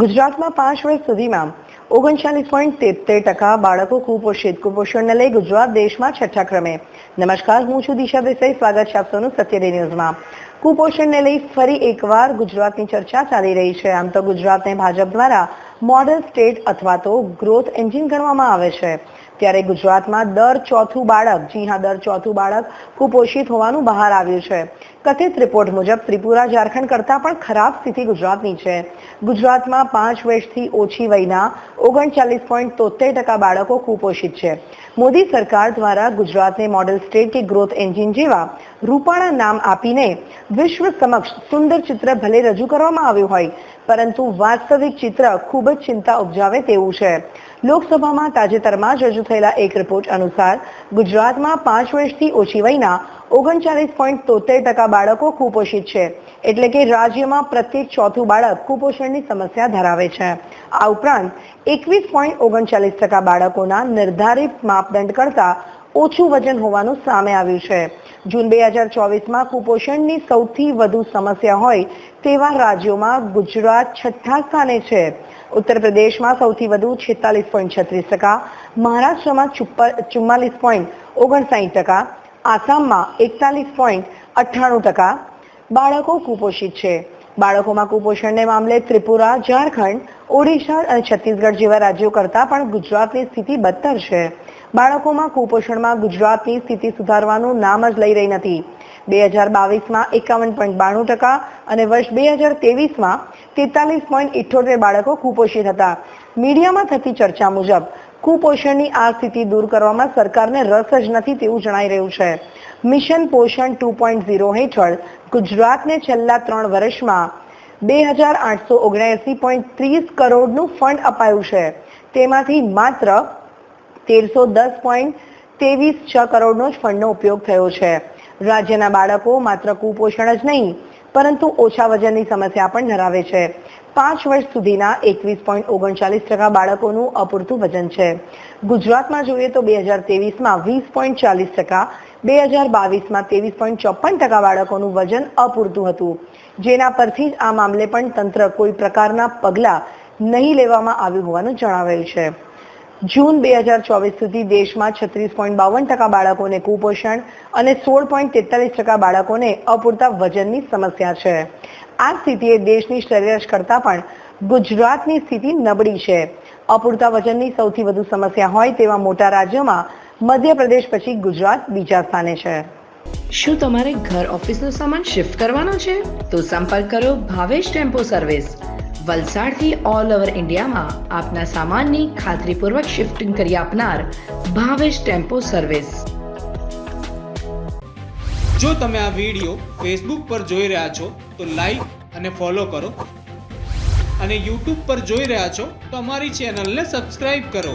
ગુજરાતમાં પાંચ વર્ષ સુધીમાં ઓગણચાલીસ પોઈન્ટ તેર ટકા બાળકો કુપોષિત કુપોષણને લઈ ગુજરાત દેશમાં છઠ્ઠા ક્રમે નમસ્કાર, હું છું દિશા દેસાઈ. સ્વાગત છે આપસોનું સૌનું સત્યડે ન્યૂઝમાં. કુપોષણને લઈ ફરી એકવાર ગુજરાતની ચર્ચા ચાલી રહી છે. આમ તો ગુજરાતને ભાજપ દ્વારા મોડલ સ્ટેટ અથવા તો ગ્રોથ એન્જિન ગણવામાં આવે છે. ત્યારે ગુજરાતમાં દર ચોથું બાળક, જી હા, દર ચોથું બાળક કુપોષિત હોવાનું બહાર આવ્યું છે. કથિત રિપોર્ટ મુજબ ત્રિપુરા ઝારખંડ કરતાં પણ ખરાબ સ્થિતિ ગુજરાતની છે. ગુજરાતમાં પાંચ વર્ષથી ઓછી વયના ઓગણચાલીસ પોઈન્ટ તોતેર ટકા બાળકો કુપોષિત છે. મોદી સરકાર દ્વારા ગુજરાતને મોડેલ સ્ટેટ કે ગ્રોથ એન્જિન જેવા રૂપાણા નામ આપીને વિશ્વ સમક્ષ સુંદર ચિત્ર ભલે રજૂ કરવામાં આવ્યું હોય, પરંતુ વાસ્તવિક ચિત્ર ખૂબ જ ચિંતા ઉપજાવે તેવું છે. લોકસભામાં તાજેતરમાં જ રજૂ થયેલા એક રિપોર્ટ અનુસાર, ગુજરાતમાં પાંચ વર્ષથી ઓછી વયના ઓગણચાલીસ પોઈન્ટ તોતેર ટકા બાળકો કુપોષિત છે, એટલે કે રાજ્યમાં પ્રત્યેક ચોથું બાળક કુપોષણની સમસ્યા ધરાવે છે. આ ઉપરાંત એકવીસ પોઈન્ટ ઓગણચાલીસ ટકા બાળકોના નિર્ધારિત માપદંડ કરતાં ઓછું વજન હોવાનું સામે આવ્યું છે. જૂન બે હજાર ચોવીસમાં કુપોષણની સૌથી વધુ સમસ્યા હોય તેવા રાજ્યોમાં ગુજરાત છઠ્ઠા સ્થાને છે. ઉત્તર પ્રદેશમાં સૌથી વધુ છેતાલીસ પોઈન્ટ છત્રીસ ટકા, મહારાષ્ટ્રમાં ચુમ્માલીસ પોઈન્ટ ઓગણસાઠ ટકા, આસામમાં એકતાલીસ પોઈન્ટ અઠ્ઠાણું ટકા બાળકો કુપોષિત છે. બાળકોમાં કુપોષણને મામલે ત્રિપુરા, ઝારખંડ ઓડિશા અને છત્તીસગઢ જેવા રાજ્યો કરતાં પણ ગુજરાતની સ્થિતિ બદતર છે. બાળકોમાં કુપોષણમાં ગુજરાતની સ્થિતિ સુધારવાનું નામ જ લઈ રહી નથી. બે હજાર બાવીસમાં એકાવન પોઈન્ટ બાણું ટકા અને વર્ષ બે હજાર તેવીસમાં તેતાલીસ પોઈન્ટ ઇઠ્ઠોતેર બાળકો કુપોષિત હતા. મીડિયામાં થતી ચર્ચા મુજબ, કુપોષણની આ સ્થિતિ દૂર કરવામાં સરકારને રસ જ નથી તેવું જણાઈ રહ્યું છે. મિશન પોષણ ટુ પોઈન્ટ ઝીરો હેઠળ ગુજરાતને છેલ્લા ત્રણ વર્ષમાં બે હજાર આઠસો ઓગણએસી પોઈન્ટ ત્રીસ કરોડનું ફંડ અપાયું છે. તેમાંથી માત્ર તેરસો દસ પોઈન્ટ ત્રેવીસ છ કરોડનો જ ફંડનો ઉપયોગ થયો છે. રાજ્યના બાળકો માત્ર કુપોષણ જ નહીં, પરંતુ ઓછા વજનની સમસ્યા પણ ધરાવે છે. પાંચ વર્ષ સુધીના એકવીસ પોઈન્ટ ઓગણચાલીસ ટકા બાળકોનું અપૂરતું વજન છે. ગુજરાતમાં જોઈએ તો બે હજાર ત્રેવીસમાં વીસ પોઈન્ટ ચાલીસ ટકા બે હજાર બાવીસમાં ત્રેવીસ પોઈન્ટ ચોપન ટકા બાળકોનું વજન અપૂરતું હતું. જેના પરથી જ આ મામલે પણ તંત્ર કોઈ પ્રકારના પગલાં નહીં લેવામાં આવ્યું હોવાનું જણાવાયું છે. જૂન બે હજાર ચોવીસ સુધી દેશમાં છત્રીસ પોઈન્ટ બાવન ટકા બાળકોને કુપોષણ અને સોળ પોઈન્ટ તેતાલીસ ટકા બાળકોને અપૂરતા વજનની સમસ્યા છે. આ સ્થિતિએ દેશની સરેરાશ કરતાં પણ ગુજરાતની સ્થિતિ નબળી છે. અપૂરતા વજનની સૌથી વધુ સમસ્યા હોય તેવા મોટા રાજ્યોમાં મધ્યપ્રદેશ પછી ગુજરાત બીજા સ્થાને છે. શું તમારે ઘર ઓફિસનો સામાન શિફ્ટ કરવાનો છે? તો સંપર્ક કરો ભાવેશ ટેમ્પો સર્વિસ. વલસાડથી ઓલ ઓવર ઇન્ડિયામાં આપના સામાનની ખાતરીપૂર્વક શિફ્ટિંગ કરી આપનાર ભાવેશ ટેમ્પો સર્વિસ. જો તમે આ વીડિયો ફેસબુક પર જોઈ રહ્યા છો તો લાઈક અને ફોલો કરો. અને યુટ્યુબ પર જોઈ રહ્યા છો તો અમારી ચેનલને સબસ્ક્રાઈબ કરો.